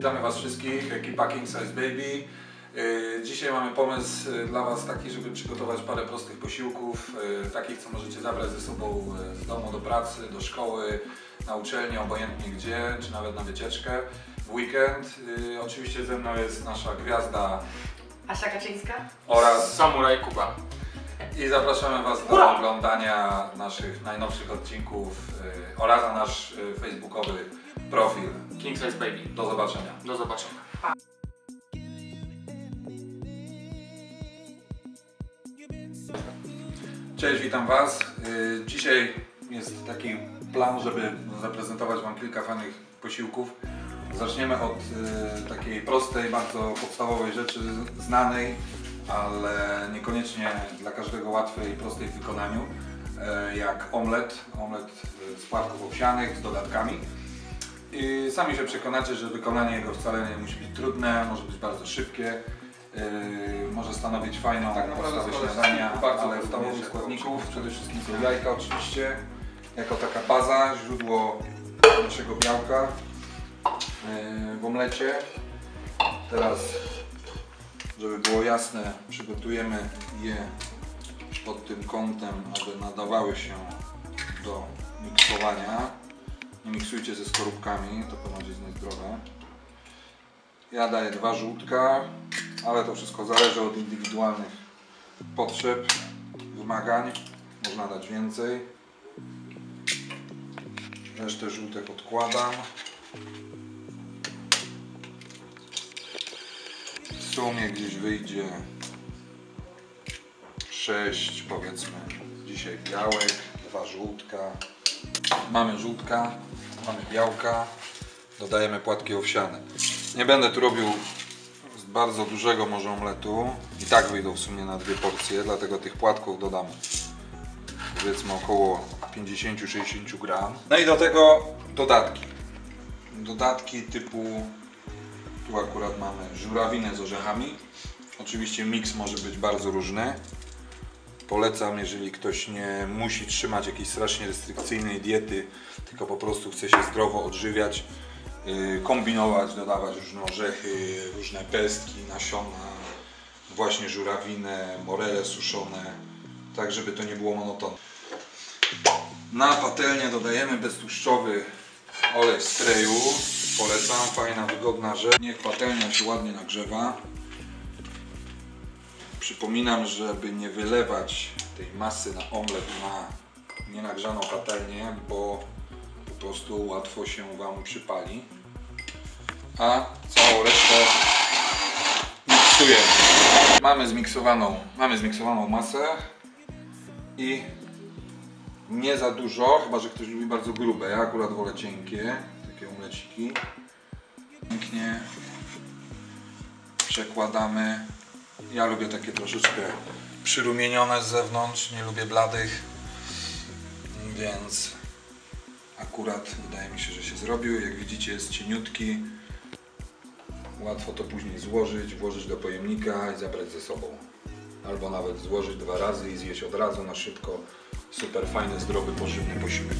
Witamy Was wszystkich, ekipa King Size Baby. Yy, Dzisiaj mamy pomysł yy, dla Was taki, żeby przygotować parę prostych posiłków, yy, takich co możecie zabrać ze sobą z domu do pracy, do szkoły, na uczelnię, obojętnie gdzie, czy nawet na wycieczkę w weekend. Oczywiście ze mną jest nasza gwiazda Asia Kaczyńska. oraz Samuraj Kuba. I zapraszamy Was do Ura! oglądania naszych najnowszych odcinków yy, oraz na nasz yy, facebookowy profil. King Size Baby. Do zobaczenia. Do zobaczenia. Cześć, witam Was. Yy, Dzisiaj jest taki plan, żeby zaprezentować Wam kilka fajnych posiłków. Zaczniemy od takiej prostej, bardzo podstawowej rzeczy, znanej, ale niekoniecznie dla każdego łatwej i prostej w wykonaniu, yy, jak omlet. Omlet yy, z płatków owsianych z dodatkami. I sami się przekonacie, że wykonanie jego wcale nie musi być trudne, może być bardzo szybkie. Yy, może stanowić fajną tak naprawdę śniadania, bardzo ale jak składników przede wszystkim są jajka oczywiście, jako taka baza, źródło naszego białka yy, w omlecie. Teraz, żeby było jasne, przygotujemy je pod tym kątem, aby nadawały się do miksowania. Nie miksujcie ze skorupkami, to ponoć jest niezdrowe. Ja daję dwa żółtka, ale to wszystko zależy od indywidualnych potrzeb, wymagań. Można dać więcej. Resztę żółtek odkładam. Sumie gdzieś wyjdzie 6 powiedzmy dzisiaj białek, dwa żółtka. Mamy żółtka, mamy białka, dodajemy płatki owsiane. Nie będę tu robił bardzo dużego może omletu. I tak wyjdą w sumie na dwie porcje, dlatego tych płatków dodam powiedzmy około 50-60 gram. No i do tego dodatki. Dodatki typu tu akurat mamy żurawinę z orzechami. Oczywiście miks może być bardzo różny. Polecam, jeżeli ktoś nie musi trzymać jakiejś strasznie restrykcyjnej diety, tylko po prostu chce się zdrowo odżywiać, yy, kombinować, dodawać różne orzechy, różne pestki, nasiona, właśnie żurawinę, morele suszone, tak żeby to nie było monotonne. Na patelnię dodajemy beztłuszczowy olej z. Polecam, fajna, wygodna rzecz. Niech patelnia się ładnie nagrzewa. Przypominam, żeby nie wylewać tej masy na omlet na nienagrzaną patelnię, bo po prostu łatwo się Wam przypali. A całą resztę miksujemy. Mamy zmiksowaną, mamy zmiksowaną masę i nie za dużo, chyba że ktoś lubi bardzo grube. Ja akurat wolę cienkie, takie omleciki. Pięknie przekładamy. Ja lubię takie troszeczkę przyrumienione z zewnątrz, nie lubię bladych, więc akurat wydaje mi się, że się zrobił. Jak widzicie jest cieniutki. Łatwo to później złożyć, włożyć do pojemnika i zabrać ze sobą. Albo nawet złożyć dwa razy i zjeść od razu na szybko. Super fajny, zdrowy, pożywny posiłek.